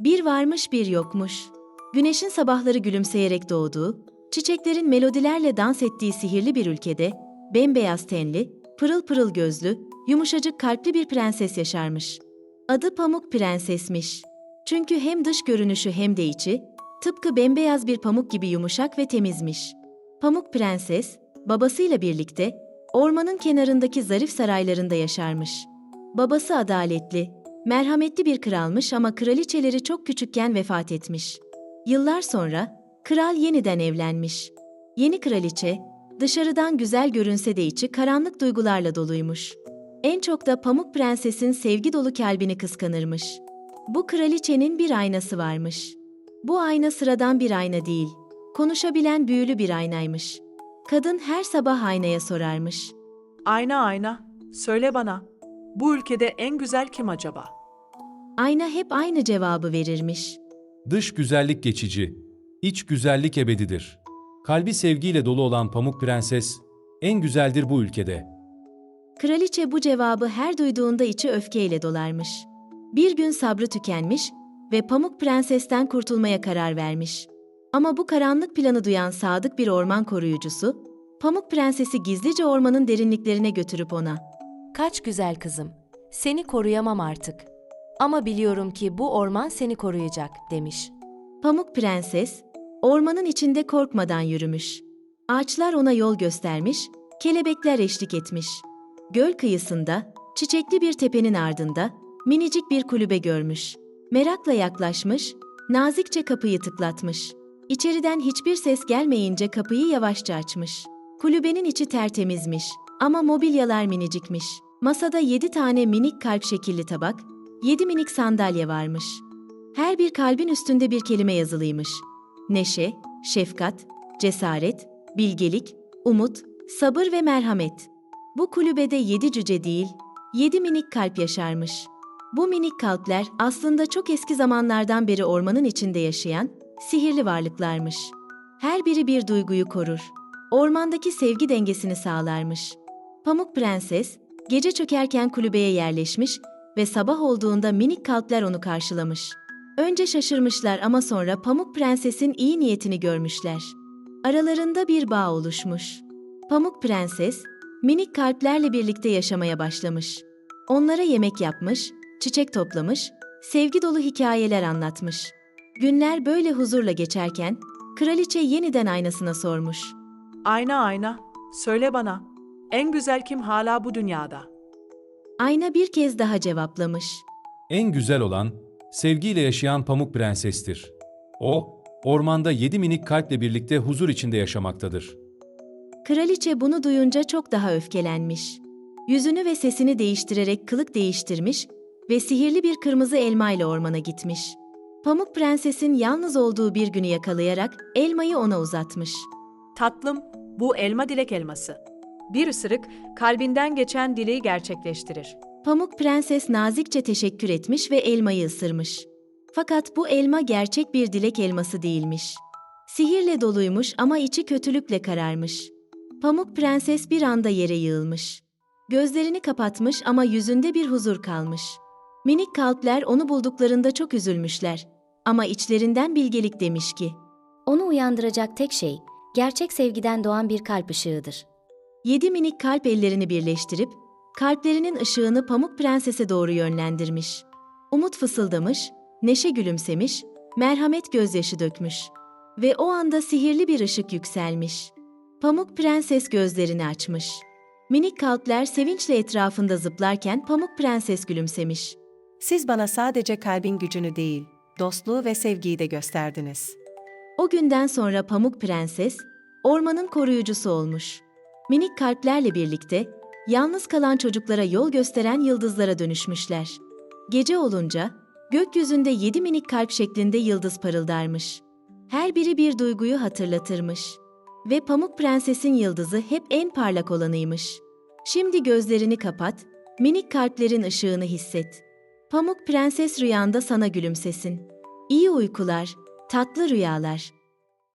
Bir varmış bir yokmuş. Güneşin sabahları gülümseyerek doğduğu, çiçeklerin melodilerle dans ettiği sihirli bir ülkede, bembeyaz tenli, pırıl pırıl gözlü, yumuşacık kalpli bir prenses yaşarmış. Adı Pamuk Prensesmiş. Çünkü hem dış görünüşü hem de içi, tıpkı bembeyaz bir pamuk gibi yumuşak ve temizmiş. Pamuk Prenses, babasıyla birlikte ormanın kenarındaki zarif saraylarında yaşarmış. Babası adaletli, merhametli bir kralmış ama kraliçeleri çok küçükken vefat etmiş. Yıllar sonra kral yeniden evlenmiş. Yeni kraliçe dışarıdan güzel görünse de içi karanlık duygularla doluymuş. En çok da Pamuk Prenses'in sevgi dolu kalbini kıskanırmış. Bu kraliçenin bir aynası varmış. Bu ayna sıradan bir ayna değil, konuşabilen büyülü bir aynaymış. Kadın her sabah aynaya sorarmış. Ayna ayna, söyle bana. Bu ülkede en güzel kim acaba? Ayna hep aynı cevabı verirmiş. Dış güzellik geçici, iç güzellik ebedidir. Kalbi sevgiyle dolu olan Pamuk Prenses, en güzeldir bu ülkede. Kraliçe bu cevabı her duyduğunda içi öfkeyle dolarmış. Bir gün sabrı tükenmiş ve Pamuk Prenses'ten kurtulmaya karar vermiş. Ama bu karanlık planı duyan sadık bir orman koruyucusu, Pamuk Prenses'i gizlice ormanın derinliklerine götürüp ona Kaç güzel kızım. Seni koruyamam artık. Ama biliyorum ki bu orman seni koruyacak demiş. Pamuk Prenses, ormanın içinde korkmadan yürümüş. Ağaçlar ona yol göstermiş, kelebekler eşlik etmiş. Göl kıyısında, çiçekli bir tepenin ardında, minicik bir kulübe görmüş. Merakla yaklaşmış, nazikçe kapıyı tıklatmış. İçeriden hiçbir ses gelmeyince kapıyı yavaşça açmış. Kulübenin içi tertemizmiş ama mobilyalar minicikmiş. Masada yedi tane minik kalp şekilli tabak, yedi minik sandalye varmış. Her bir kalbin üstünde bir kelime yazılıymış. Neşe, şefkat, cesaret, bilgelik, umut, sabır ve merhamet. Bu kulübede yedi cüce değil, yedi minik kalp yaşarmış. Bu minik kalpler aslında çok eski zamanlardan beri ormanın içinde yaşayan sihirli varlıklarmış. Her biri bir duyguyu korur. Ormandaki sevgi dengesini sağlarmış. Pamuk Prenses, gece çökerken kulübeye yerleşmiş ve sabah olduğunda minik kalpler onu karşılamış. Önce şaşırmışlar ama sonra Pamuk Prenses'in iyi niyetini görmüşler. Aralarında bir bağ oluşmuş. Pamuk Prenses, minik kalplerle birlikte yaşamaya başlamış. Onlara yemek yapmış, çiçek toplamış, sevgi dolu hikayeler anlatmış. Günler böyle huzurla geçerken, kraliçe yeniden aynasına sormuş. Ayna ayna, söyle bana. En güzel kim hala bu dünyada? Ayna bir kez daha cevaplamış. En güzel olan, sevgiyle yaşayan Pamuk Prenses'tir. O, ormanda yedi minik kalple birlikte huzur içinde yaşamaktadır. Kraliçe bunu duyunca çok daha öfkelenmiş. Yüzünü ve sesini değiştirerek kılık değiştirmiş ve sihirli bir kırmızı elma ile ormana gitmiş. Pamuk Prenses'in yalnız olduğu bir günü yakalayarak elmayı ona uzatmış. Tatlım, bu elma dilek elması. Bir ısırık kalbinden geçen dileği gerçekleştirir. Pamuk Prenses nazikçe teşekkür etmiş ve elmayı ısırmış. Fakat bu elma gerçek bir dilek elması değilmiş. Sihirle doluymuş ama içi kötülükle kararmış. Pamuk Prenses bir anda yere yığılmış. Gözlerini kapatmış ama yüzünde bir huzur kalmış. Minik kalpler onu bulduklarında çok üzülmüşler. Ama içlerinden bilgelik demiş ki, Onu uyandıracak tek şey, gerçek sevgiden doğan bir kalp ışığıdır. Yedi minik kalp ellerini birleştirip, kalplerinin ışığını Pamuk Prenses'e doğru yönlendirmiş. Umut fısıldamış, neşe gülümsemiş, merhamet gözyaşı dökmüş. Ve o anda sihirli bir ışık yükselmiş. Pamuk Prenses gözlerini açmış. Minik kalpler sevinçle etrafında zıplarken Pamuk Prenses gülümsemiş. Siz bana sadece kalbin gücünü değil, dostluğu ve sevgiyi de gösterdiniz. O günden sonra Pamuk Prenses, ormanın koruyucusu olmuş. Minik kalplerle birlikte, yalnız kalan çocuklara yol gösteren yıldızlara dönüşmüşler. Gece olunca, gökyüzünde yedi minik kalp şeklinde yıldız parıldarmış. Her biri bir duyguyu hatırlatırmış. Ve Pamuk Prenses'in yıldızı hep en parlak olanıymış. Şimdi gözlerini kapat, minik kalplerin ışığını hisset. Pamuk Prenses rüyanda sana gülümsesin. İyi uykular, tatlı rüyalar.